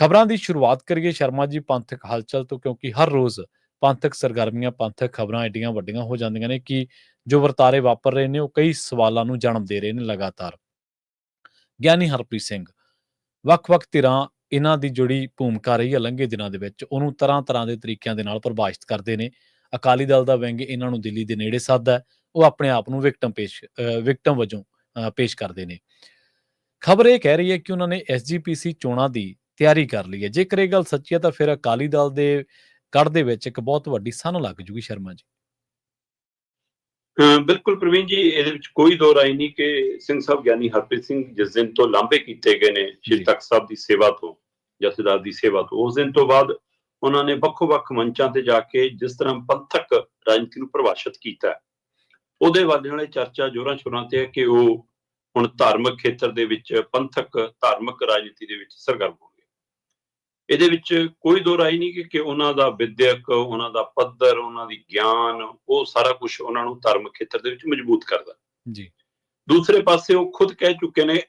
ਖਬਰਾਂ ਦੀ ਸ਼ੁਰੂਆਤ ਕਰੀਏ ਸ਼ਰਮਾ ਜੀ ਪੰਥਕ ਹਲਚਲ ਤੋਂ ਕਿਉਂਕਿ ਹਰ ਰੋਜ਼ ਪੰਥਕ ਸਰਗਰਮੀਆਂ ਪੰਥਕ ਖਬਰਾਂ ਏਡੀਆਂ ਵੱਡੀਆਂ ਹੋ ਜਾਂਦੀਆਂ ਨੇ ਕਿ ਜੋ ਵਰਤਾਰੇ ਵਾਪਰ ਰਹੇ ਨੇ ਉਹ ਕਈ ਸਵਾਲਾਂ ਨੂੰ ਜਨਮ ਦੇ ਰਹੇ ਨੇ ਲਗਾਤਾਰ। ਗਿਆਨੀ ਹਰਪ੍ਰੀਤ ਸਿੰਘ ਵੱਖ-ਵੱਖ ਧਿਰਾਂ ਇਹਨਾਂ ਦੀ ਜਿਹੜੀ ਭੂਮਿਕਾ ਰਹੀ ਹੈ ਲੰਘੇ ਦਿਨਾਂ ਦੇ ਵਿੱਚ। ਉਹਨੂੰ ਤਰ੍ਹਾਂ-ਤਰ੍ਹਾਂ ਦੇ ਤਰੀਕਿਆਂ ਦੇ ਨਾਲ ਪ੍ਰਭਾਸ਼ਿਤ ਕਰਦੇ ਨੇ। ਅਕਾਲੀ ਦਲ ਦਾ ਵਿੰਗ ਇਹਨਾਂ ਨੂੰ ਦਿੱਲੀ ਦੇ ਨੇੜੇ ਸੱਦਦਾ ਉਹ ਆਪਣੇ ਆਪ ਨੂੰ ਵਿਕਟਮ ਪੇਸ਼ ਵਿਕਟਮ ਵਜੋਂ ਅ, ਪੇਸ਼ ਕਰਦੇ ਨੇ। ਖਬਰ ਇਹ ਕਹਿ ਰਹੀ ਹੈ ਕਿ ਉਹਨਾਂ ਨੇ ਐਸਜੀਪੀਸੀ ਚੋਣਾਂ ਦੀ ਤਿਆਰੀ ਕਰ ਲਈ ਹੈ ਜੇਕਰ ਇਹ ਗੱਲ ਸੱਚੀ ਹੈ ਤਾਂ ਫਿਰ ਅਕਾਲੀ ਦਲ ਦੇ ਗੜ ਦੇ ਵਿੱਚ ਇੱਕ ਬਹੁਤ ਵੱਡੀ ਸਨ ਲੱਗ ਜੂਗੀ ਸ਼ਰਮਾ ਜੀ। ਬਿਲਕੁਲ ਪ੍ਰਵੀਨ ਜੀ ਇਹਦੇ ਵਿੱਚ ਕੋਈ ਦੋ ਰਾਏ ਨਹੀਂ ਕਿ ਸਿੰਘ ਸਾਹਿਬ ਗਿਆਨੀ ਹਰਪ੍ਰੀਤ ਸਿੰਘ ਜਿਸ ਦਿਨ ਤੋਂ ਲਾਂਭੇ ਕੀਤੇ ਗਏ ਨੇ ਸ਼੍ਰੀ। ਤਖਤ ਸਾਹਿਬ ਦੀ ਸੇਵਾ ਤੋਂ ਜਥੇਦਾਰ ਦੀ ਸੇਵਾ ਤੋਂ ਉਸ ਦਿਨ ਤੋਂ ਬਾਅਦ ਉਹਨਾਂ ਨੇ ਵੱਖੋ-ਵੱਖ ਮੰਚਾਂ ਤੇ ਜਾ ਕੇ ਜਿਸ ਤਰ੍ਹਾਂ ਪੰਥਕ ਰਾਜਨੀਤੀ ਨੂੰ ਪ੍ਰਭਾਸ਼ਿਤ ਕੀਤਾ। ਉਹਦੇ ਵਾਲੇ ਨਾਲੇ ਚਰਚਾ ਜੋਰਾਂ ਸ਼ੋਰਾਂ ਤੇ ਹੈ ਕਿ ਉਹ ਹੁਣ ਧਾਰਮਿਕ ਖੇਤਰ ਦੇ ਵਿੱਚ ਪੰਥਕ ਧਾਰਮਿਕ ਰਾਜਨੀਤੀ ਦੇ ਵਿੱਚ ਸਰਗਰਮ ਇਹਦੇ ਵਿੱਚ ਕੋਈ ਦੋ ਰਾਏ ਨਹੀਂ ਕਿ ਕਿ ਉਹਨਾਂ ਦਾ ਵਿਦਿਅਕ ਉਹਨਾਂ ਦਾ ਪੱਧਰ ਉਹਨਾਂ ਦੀ ਗਿਆਨ ਉਹ ਸਾਰਾ ਕੁਝ ਉਹਨਾਂ ਨੂੰ ਧਾਰਮਿਕ ਖੇਤਰ ਦੇ ਵਿੱਚ ਮਜ਼ਬੂਤ ਕਰਦਾ। ਜੀ। ਦੂਸਰੇ ਪਾਸੇ ਉਹ ਖੁਦ ਕਹਿ ਚੁੱਕੇ ਨੇ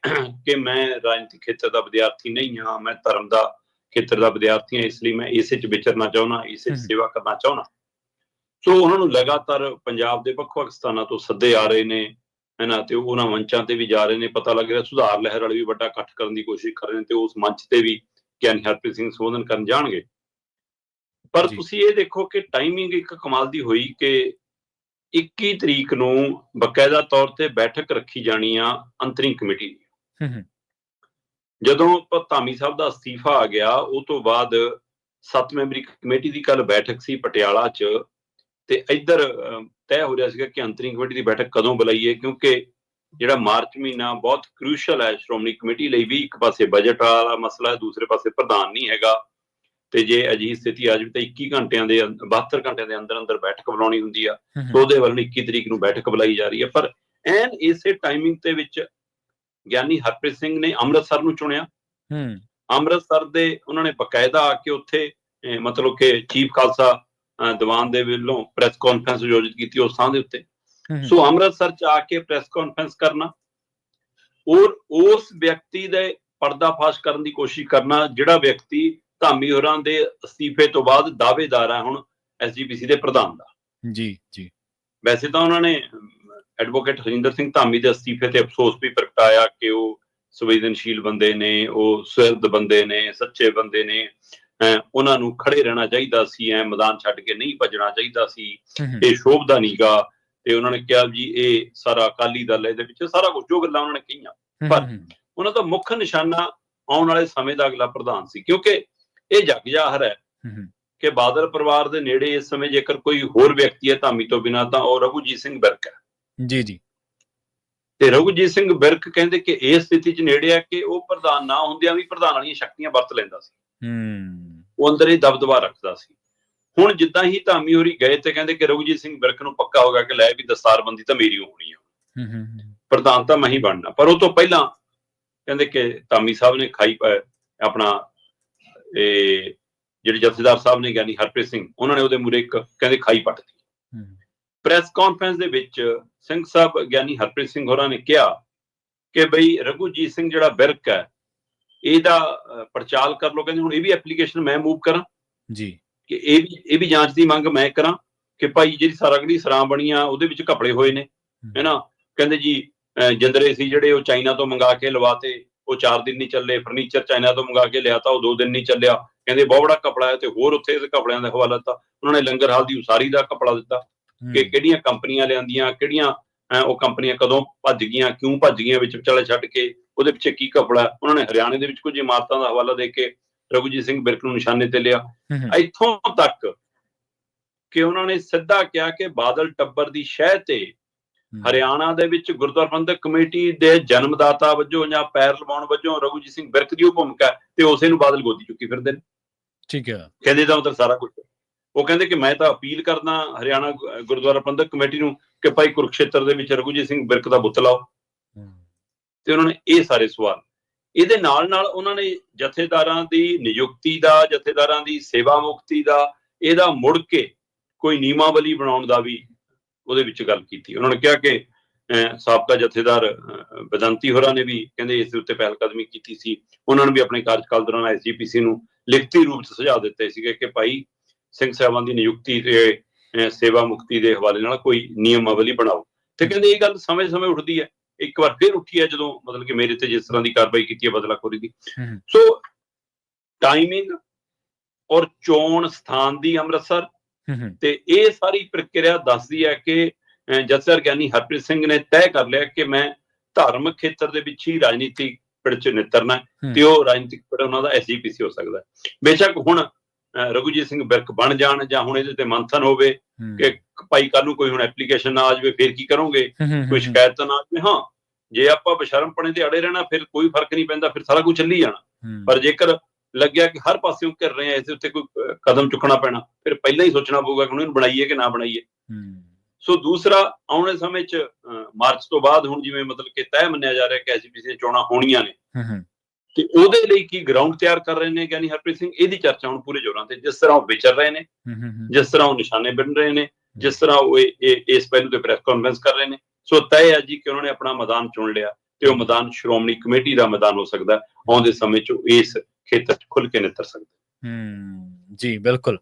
ਕਿ ਮੈਂ ਰਾਜਨੀਤਿਕ ਖੇਤਰ ਦਾ ਵਿਦਿਆਰਥੀ ਨਹੀਂ ਹਾਂ ਮੈਂ ਧਰਮ ਦਾ ਖੇਤਰ ਦਾ ਵਿਦਿਆਰਥੀ ਹਾਂ ਇਸ ਲਈ ਮੈਂ ਇਸੇ 'ਚ ਵਿਚਰਨਾ ਚਾਹੁੰਦਾ ਇਸੇ 'ਚ। ਸੇਵਾ ਕਰਨਾ ਚਾਹੁੰਦਾ। ਸੋ ਉਹਨਾਂ ਨੂੰ ਲਗਾਤਾਰ ਪੰਜਾਬ ਦੇ ਵੱਖ-ਵੱਖ ਸਥਾਨਾਂ ਤੋਂ ਸੱਦੇ ਆ ਰਹੇ ਨੇ ਹੈਨਾ ਤੇ ਉਹਨਾਂ ਮੰਚਾਂ ਤੇ ਵੀ ਜਾ ਰਹੇ ਨੇ ਪਤਾ ਲੱਗ ਰਿਹਾ ਸੁਧਾਰ ਲਹਿਰ ਵਾਲੇ ਵੀ ਵੱਡਾ ਇਕੱਠ ਕਰਨ ਦੀ ਕੋਸ਼ਿਸ਼ ਕਰ ਰਹੇ ਨੇ ਤੇ ਉਸ ਮੰਚ ਤੇ ਵੀ ਗਿਆਨੀ ਹਰਪ੍ਰੀਤ ਸਿੰਘ ਸੰਬੋਧਨ ਕਰਨ ਜਾਣਗੇ। ਪਰ। ਤੁਸੀਂ ਇਹ ਦੇਖੋ ਕਿ ਟਾਈਮਿੰਗ ਇੱਕ ਕਮਾਲ ਦੀ ਹੋਈ ਕਿ 21 ਤਰੀਕ ਨੂੰ ਬਕਾਇਦਾ ਤੌਰ ਤੇ ਬੈਠਕ ਰੱਖੀ ਜਾਣੀ ਆ ਅੰਤਰਿੰਗ ਕਮੇਟੀ ਦੀ। ਹੂੰ ਹੂੰ। ਜਦੋਂ ਪ- ਧਾਮੀ ਸਾਹਿਬ ਦਾ ਅਸਤੀਫਾ ਆ ਗਿਆ ਉਹ ਤੋਂ ਬਾਅਦ ਸੱਤ ਮੈਂਬਰੀ ਕਮੇਟੀ ਦੀ ਕੱਲ ਬੈਠਕ ਸੀ ਪਟਿਆਲਾ 'ਚ ਤੇ ਇੱਧਰ ਤੈਅ ਹੋ ਰਿਹਾ ਸੀਗਾ ਕਿ ਅੰਤਰਿੰਗ ਕਮੇਟੀ ਦੀ ਬੈਠਕ ਕਦੋਂ ਬੁਲਾਈਏ ਕਿਉਂਕਿ ਜਿਹੜਾ ਮਾਰਚ ਮਹੀਨਾ ਬਹੁਤ ਕ੍ਰੂਸ਼ਲ ਹੈ ਸ਼੍ਰੋਮਣੀ ਕਮੇਟੀ ਲਈ ਵੀ ਇੱਕ ਪਾਸੇ ਬਜਟ ਵਾਲਾ ਮਸਲਾ ਹੈ ਦੂਸਰੇ ਪਾਸੇ ਪ੍ਰਧਾਨ ਨਹੀਂ ਹੈਗਾ। ਤੇ ਜੇ ਅਜਿਹੀ ਸਥਿਤੀ ਆ ਜਾਵੇ ਤਾਂ 21 ਘੰਟਿਆਂ ਦੇ ਅੰਦ- 72 ਘੰਟਿਆਂ ਦੇ ਅੰਦਰ ਅੰਦਰ ਬੈਠਕ ਬੁਲਾਉਣੀ ਹੁੰਦੀ ਆ ਸੋ ਉਹਦੇ ਵੱਲ 21 ਤਰੀਕ ਨੂੰ ਬੈਠਕ ਬੁਲਾਈ ਜਾ ਰਹੀ ਹੈ। ਪਰ ਐਨ ਇਸੇ ਟਾਈਮਿੰਗ ਦੇ ਵਿੱਚ ਗਿਆਨੀ ਹਰਪ੍ਰੀਤ ਸਿੰਘ ਨੇ ਅੰਮ੍ਰਿਤਸਰ ਨੂੰ ਚੁਣਿਆ। ਹੂੰ ਅੰਮ੍ਰਿਤਸਰ ਦੇ ਉਹਨਾਂ ਨੇ ਬਕਾਇਦਾ ਆ ਕੇ ਉੱਥੇ ਮਤਲਬ ਕਿ ਚੀਫ ਖਾਲਸਾ ਦੀਵਾਨ ਦੇ ਵੱਲੋਂ ਪ੍ਰੈਸ ਕਾਨਫਰੰਸ ਆਯੋਜਿਤ ਕੀਤੀ ਉਸ ਥਾਂ ਦੇ ਉੱਤੇ। ਸੋ ਅੰਮ੍ਰਿਤਸਰ ਚ ਆ ਕੇ ਪ੍ਰੈਸ ਕਾਨਫਰੰਸ ਕਰਨਾ ਔਰ ਉਸ ਵਿਅਕਤੀ ਦੇ ਪਰਦਾਫਾਸ਼ ਕਰਨ ਦੀ ਕੋਸ਼ਿਸ਼ ਕਰਨਾ ਜਿਹੜਾ ਵਿਅਕਤੀ ਧਾਮੀ ਹੋਰਾਂ ਦੇ ਅਸਤੀਫੇ ਤੋਂ ਬਾਅਦ ਦਾਅਵੇਦਾਰ ਹੈ ਹੁਣ ਐਸਜੀਪੀਸੀ ਦੇ ਪ੍ਰਧਾਨ ਦਾ। ਜੀ ਜੀ। ਵੈਸੇ ਤਾਂ ਉਹਨਾਂ ਨੇ ਐਡਵੋਕੇਟ ਹਰਿੰਦਰ ਸਿੰਘ ਧਾਮੀ ਦੇ ਅਸਤੀਫੇ ਤੇ ਅਫਸੋਸ ਵੀ ਪ੍ਰਗਟਾਇਆ ਕਿ ਉਹ ਸੰਵੇਦਨਸ਼ੀਲ ਬੰਦੇ ਨੇ ਉਹ ਸੁਹਿਰਦ ਬੰਦੇ ਨੇ ਸੱਚੇ ਬੰਦੇ ਨੇ ਉਹਨਾਂ ਨੂੰ ਖੜੇ ਰਹਿਣਾ ਚਾਹੀਦਾ ਸੀ ਐ ਮੈਦਾਨ ਛੱਡ ਕੇ ਨਹੀਂ ਭੱਜਣਾ ਚਾਹੀਦਾ ਸੀ ਇਹ ਸ਼ੋਭਦਾ ਨੀਗਾ। ਤੇ ਉਹਨਾਂ ਨੇ ਕਿਹਾ ਜੀ ਇਹ ਸਾਰਾ ਅਕਾਲੀ ਦਲ ਹੈ, ਇਹਦੇ ਵਿੱਚ ਸਾਰਾ ਕੁਝ ਜੋ ਗੱਲਾਂ ਉਹਨਾਂ ਨੇ ਕਹੀਆਂ। ਪਰ- ਹੂੰ, ਹੂੰ, ਉਹਨਾਂ ਦਾ ਮੁੱਖ ਨਿਸ਼ਾਨਾ ਆਉਣ ਵਾਲੇ ਸਮੇਂ ਦਾ ਅਗਲਾ ਪ੍ਰਧਾਨ ਸੀ ਕਿਉਂਕਿ ਇਹ ਜਗ ਜ਼ਾਹਰ ਹੈ ਹੂੰ, ਹੂੰ, ਕਿ ਬਾਦਲ ਪਰਿਵਾਰ ਦੇ ਨੇੜੇ ਇਸ ਸਮੇਂ ਜੇਕਰ ਕੋਈ ਹੋਰ ਵਿਅਕਤੀ ਹੈ ਧਾਮੀ ਤੋਂ ਬਿਨਾਂ ਤਾਂ ਉਹ ਰਘੁਜੀਤ ਸਿੰਘ ਬਿਰਕ ਹੈ। ਜੀ ਜੀ। ਤੇ ਰਘੁਜੀਤ ਸਿੰਘ ਬਿਰਕ ਕਹਿੰਦੇ ਕਿ ਇਸ ਸਥਿਤੀ 'ਚ ਨੇੜੇ ਆ ਕਿ ਉਹ ਪ੍ਰਧਾਨ ਨਾ ਹੁੰਦਿਆਂ ਵੀ ਪ੍ਰਧਾਨ ਵਾਲੀਆਂ ਸ਼ਕਤੀਆਂ ਵਰਤ ਲੈਂਦਾ ਸੀ। ਹੂੰ। ਉਹ ਅੰਦਰ ਹੀ ਦਬਦਬਾ ਰੱਖਦਾ ਸੀ। ਹੁਣ ਜਿੱਦਾਂ ਹੀ ਧਾਮੀ ਹੋਰੀ ਗਏ ਤੇ ਕਹਿੰਦੇ ਕਿ ਰਘੁਜੀਤ ਸਿੰਘ ਬਿਰਕ ਨੂੰ ਪੱਕਾ ਹੋ ਗਿਆ ਕਿ ਲੈ ਵੀ ਦਸਤਾਰਬੰਦੀ ਤਾਂ ਮੇਰੀ ਹੋਣੀ ਆ। ਹੂੰ ਹੂੰ, ਪ੍ਰਧਾਨ ਤਾਂ ਮੈਂ ਹੀ ਬਣਨਾ। ਪਰ ਉਹ ਤੋਂ ਪਹਿਲਾਂ ਕਹਿੰਦੇ ਕਿ ਧਾਮੀ ਸਾਹਿਬ ਨੇ ਖਾਈ ਆਪਣਾ ਇਹ ਜਿਹੜੇ ਜਥੇਦਾਰ ਸਾਹਿਬ ਨੇ ਗਿਆਨੀ ਹਰਪ੍ਰੀਤ ਸਿੰਘ ਉਹਨਾਂ ਨੇ ਉਹਦੇ ਮੂਰੇ ਇੱਕ ਕਹਿੰਦੇ ਖਾਈ ਪੱਟਦੀ ਹੂੰ। ਪ੍ਰੈਸ ਕਾਨਫਰੰਸ ਦੇ ਵਿੱਚ ਸਿੰਘ ਸਾਹਿਬ ਗਿਆਨੀ ਹਰਪ੍ਰੀਤ ਸਿੰਘ ਹੋਰਾਂ ਨੇ ਕਿਹਾ ਕਿ ਬਈ ਰਘੁਜੀਤ ਸਿੰਘ ਜਿਹੜਾ ਬਿਰਕ ਹੈ ਇਹਦਾ ਪੜਚਾਲ ਕਰ ਲੋ ਕਹਿੰਦੇ ਹੁਣ ਇਹ ਵੀ ਐਪਲੀਕੇਸ਼ਨ ਮੈਂ ਮੂਵ ਕਰਾਂ। ਜੀ। ਕਿ ਇਹ ਵੀ ਇਹ ਵੀ ਜਾਂਚ ਦੀ ਮੰਗ ਮੈਂ ਕਰਾਂ ਕਿ ਭਾਈ ਜਿਹੜੀ ਸਰਗੜੀ ਸਰਾਂ ਬਣੀਆਂ ਉਹਦੇ ਵਿੱਚ ਕਪੜੇ ਹੋਏ ਨੇ ਹੈਨਾ? ਕਹਿੰਦੇ ਜੀ ਜਿੰਦਰੇ ਸੀ ਜਿਹੜੇ ਉਹ ਚਾਈਨਾ ਤੋਂ ਮੰਗਾ ਕੇ ਲਵਾਤੇ ਉਹ 4 ਦਿਨ ਨਹੀਂ ਚੱਲੇ ਫਰਨੀਚਰ ਚਾਈਨਾ ਤੋਂ ਮੰਗਾ ਕੇ ਲਿਆ ਤਾਂ ਉਹ 2 ਦਿਨ ਨਹੀਂ ਚੱਲਿਆ। ਕਹਿੰਦੇ ਬਹੁਤ ਬੜਾ ਕਪੜਾ ਹੈ ਤੇ ਹੋਰ ਉੱਥੇ ਇਸ ਕਪੜਿਆਂ ਦਾ ਹਵਾਲਾ ਦਿੱਤਾ। ਉਹਨਾਂ ਨੇ ਲੰਗਰ ਹਾਲ ਦੀ ਉਸਾਰੀ ਦਾ ਕਪੜਾ ਦਿੱਤਾ ਕਿ ਕਿਹੜੀਆਂ ਕੰਪਨੀਆਂ ਲਿਆਂਦੀਆਂ ਕਿਹੜੀਆਂ ਉਹ ਕੰਪਨੀਆਂ ਕਦੋਂ ਭੱਜ ਗਈਆਂ ਕਿਉਂ ਭੱਜ ਗਈਆਂ ਵਿੱਚ ਵਿਚਾਲੇ ਛੱਡ ਕੇ ਉਹਦੇ ਪਿੱਛੇ ਕੀ ਕਪੜਾ? ਉਹਨਾਂ ਨੇ ਹਰਿਆਣੇ ਦੇ ਵਿੱਚ ਕੁਝ ਇਮਾਰਤਾਂ ਦਾ ਹਵਾਲਾ ਦੇ ਕੇ ਰਘੁਜੀਤ ਸਿੰਘ ਬਿਰਕ ਨੂੰ ਨਿਸ਼ਾਨੇ ਤੇ ਲਿਆ। ਇੱਥੋਂ ਤੱਕ ਕਿ ਉਹਨਾਂ ਨੇ ਸਿੱਧਾ ਕਿਹਾ ਕਿ ਬਾਦਲ ਟੱਬਰ ਦੀ ਸ਼ਹਿ ਤੇ ਹਰਿਆਣਾ ਦੇ ਵਿੱਚ ਗੁਰਦੁਆਰਾ ਪ੍ਰਬੰਧਕ ਕਮੇਟੀ ਦੇ ਜਨਮਦਾਤਾ ਵਜੋਂ ਜਾਂ ਪੈਰ ਲਵਾਉਣ ਵਜੋਂ ਰਘੁਜੀਤ ਸਿੰਘ ਬਿਰਕ ਦੀ ਉਹ ਭੂਮਿਕਾ ਤੇ ਉਸੇ ਨੂੰ ਬਾਦਲ ਗੋਦੀ ਚੁੱਕੀ ਫਿਰਦੇ ਨੇ। ਠੀਕ ਹੈ। ਕਹਿੰਦੇ ਤਾਂ ਉਧਰ ਸਾਰਾ ਕੁਝ ਉਹ ਕਹਿੰਦੇ ਕਿ ਮੈਂ ਤਾਂ ਅਪੀਲ ਕਰਦਾ ਹਰਿਆਣਾ ਗੁਰਦੁਆਰਾ ਪ੍ਰਬੰਧਕ ਕਮੇਟੀ ਨੂੰ ਕਿ ਭਾਈ ਕੁਰੂਕਸ਼ੇਤਰ ਦੇ ਵਿੱਚ ਰਘੁਜੀਤ ਸਿੰਘ ਬਿਰਕ ਦਾ ਬੁੱਤ ਲਾਓ। ਤੇ ਉਹਨਾਂ ਨੇ ਇਹ ਸਾਰੇ ਸਵਾਲ ਇਹਦੇ ਨਾਲ ਨਾਲ ਉਹਨਾਂ ਨੇ ਜਥੇਦਾਰਾਂ ਦੀ ਨਿਯੁਕਤੀ ਦਾ, ਜਥੇਦਾਰਾਂ ਦੀ ਸੇਵਾ ਮੁਕਤੀ ਦਾ, ਇਹਦਾ ਮੁੜ ਕੇ ਕੋਈ ਨਿਯਮਾਵਲੀ ਬਣਾਉਣ ਦਾ ਵੀ ਉਹਦੇ ਵਿੱਚ ਗੱਲ ਕੀਤੀ। ਉਹਨਾਂ ਨੇ ਕਿਹਾ ਕਿ, ਅਹ, ਸਾਬਕਾ ਜਥੇਦਾਰ ਬਦੰਤੀ ਹੋਰਾਂ ਨੇ ਵੀ ਕਹਿੰਦੇ ਇਸ ਦੇ ਉੱਤੇ ਪਹਿਲ ਕਦਮੀ ਕੀਤੀ ਸੀ। ਉਹਨਾਂ ਨੇ ਵੀ ਆਪਣੇ ਕਾਰਜਕਾਲ ਦੌਰਾਨ ਐਸਜੀਪੀਸੀ ਨੂੰ ਲਿਖਤੀ ਰੂਪ 'ਚ ਸੁਝਾਅ ਦਿੱਤੇ ਸੀਗੇ ਕਿ ਭਾਈ ਸਿੰਘ ਸਾਹਿਬਾਨ ਦੀ ਨਿਯੁਕਤੀ ਤੇ ਸੇਵਾ ਮੁਕਤੀ ਦੇ ਹਵਾਲੇ ਨਾਲ ਕੋਈ ਨਿਯਮਾਵਲੀ ਬਣਾਓ। ਤੇ ਕਹਿੰਦੇ ਇਹ ਗੱਲ ਸਮੇਂ-ਸਮੇਂ ਉੱਠਦੀ ਹੈ। ਇੱਕ ਵਾਰ ਫਿਰ ਉੱਠੀ ਹੈ ਜਦੋਂ ਮਤਲਬ ਕਿ ਮੇਰੇ ਤੇ ਜਿਸ ਤਰ੍ਹਾਂ ਦੀ ਕਾਰਵਾਈ ਕੀਤੀ ਹੈ ਬਦਲਾਖੋਰੀ ਦੀ। ਸੋ ਟਾਈਮਿੰਗ ਔਰ ਚੋਣ ਸਥਾਨ ਦੀ ਅੰਮ੍ਰਿਤਸਰ ਤੇ ਇਹ ਸਾਰੀ ਪ੍ਰਕਿਰਿਆ ਦੱਸਦੀ ਹੈ ਕਿ ਜਥੇਦਾਰ ਗਿਆਨੀ ਹਰਪ੍ਰੀਤ ਸਿੰਘ ਨੇ ਤੈਅ ਕਰ ਲਿਆ ਕਿ ਮੈਂ ਧਾਰਮਿਕ ਖੇਤਰ ਦੇ ਵਿੱਚ ਹੀ ਰਾਜਨੀਤੀ ਪਿੜ ਚ ਨਿਤਰਨਾ। ਤੇ ਉਹ ਰਾਜਨੀਤਿਕ ਪਿੜ ਉਹਨਾਂ ਦਾ ਐਸਜੀਪੀਸੀ ਹੋ ਸਕਦਾ ਬੇਸ਼ੱਕ ਹੁਣ ਰਘੁਜੀਤ ਸਿੰਘ ਬਿਰਕ ਬਣ ਜਾਣ ਜਾਂ ਹੁਣ ਇਹਦੇ ਤੇ ਮੰਥਨ ਹੋਵੇ ਕਿ ਭਾਈ ਕੱਲ ਨੂੰ ਕੋਈ ਹੁਣ ਐਪਲੀਕੇਸ਼ਨ ਨਾ ਆ ਜਾਵੇ ਫਿਰ ਕੀ ਕਰੋਗੇ? ਕੋਈ ਸ਼ਿਕਾਇਤ ਤਾਂ ਨਾ ਆ ਜਾਵੇ? ਹਾਂ। ਜੇ ਆਪਾਂ ਬਸ਼ਰਮਪਣੇ ਤੇ ਅੜੇ ਰਹਿਣਾ ਫਿਰ ਕੋਈ ਫ਼ਰਕ ਨਹੀਂ ਪੈਂਦਾ ਫਿਰ ਸਾਰਾ ਕੁਝ ਚੱਲੀ ਜਾਣਾ। ਪਰ ਜੇਕਰ ਲੱਗਿਆ ਕਿ ਹਰ ਪਾਸਿਓਂ ਘਿਰ ਰਹੇ ਆ ਇਸ ਦੇ ਉੱਤੇ ਕੋਈ ਕਦਮ ਚੁੱਕਣਾ ਪੈਣਾ ਫਿਰ ਪਹਿਲਾਂ ਹੀ ਸੋਚਣਾ ਪਊਗਾ ਕਿ ਹੁਣ ਇਹਨੂੰ ਬਣਾਈਏ ਕਿ ਨਾ ਬਣਾਈਏ। ਸੋ ਦੂਸਰਾ ਆਉਣ ਸਮੇਂ 'ਚ ਮਾਰਚ ਤੋਂ ਬਾਅਦ ਹੁਣ ਜਿਵੇਂ ਮਤਲਬ ਕਿ ਤੈਅ ਮੰਨਿਆ ਜਾ ਰਿਹਾ ਕਿ ਐਸਜੀਪੀਸੀ ਦੀਆਂ ਚੋਣਾਂ ਹੋਣੀਆਂ ਨੇ। ਤੇ ਉਹਦੇ ਲਈ ਕੀ ਗਰਾਊਂਡ ਤਿਆਰ ਕਰ ਰਹੇ ਨੇ ਗਿਆਨੀ ਹਰਪ੍ਰੀਤ ਸਿੰਘ ਇਹਦੀ ਚਰਚਾ ਹੁਣ ਪੂਰੇ ਜ਼ੋਰਾਂ ਤੇ ਜਿਸ ਤਰ੍ਹਾਂ ਉਹ ਵਿਚਰ ਰਹੇ ਨੇ ਜਿਸ ਤਰ੍ਹਾਂ ਉਹ ਨਿਸ਼ਾਨੇ ਬਣ ਰਹੇ ਨੇ ਜਿਸ ਤਰ੍ਹਾਂ ਉਹ ਇਸ ਪਹਿਲੂ ਤੇ ਪ੍ਰੈਸ ਕਾਨਫਰੰਸ ਕਰ ਰਹੇ ਨੇ ਸੋ ਤੈਅ ਹੈ ਜੀ ਕਿ ਉਹਨਾਂ ਨੇ ਆਪਣਾ ਮੈਦਾਨ ਚੁਣ ਲਿਆ ਤੇ ਉਹ ਮੈਦਾਨ ਸ਼੍ਰੋਮਣੀ ਕਮੇਟੀ ਦਾ ਮੈਦਾਨ ਹੋ ਸਕਦਾ। ਆਉਂਦੇ ਸਮੇਂ 'ਚ ਇਸ ਖੇਤਰ 'ਚ ਖੁੱਲ ਕੇ ਨਿੱਤਰ ਸਕਦਾ। ਹੂੰ ਜੀ ਬਿਲਕੁਲ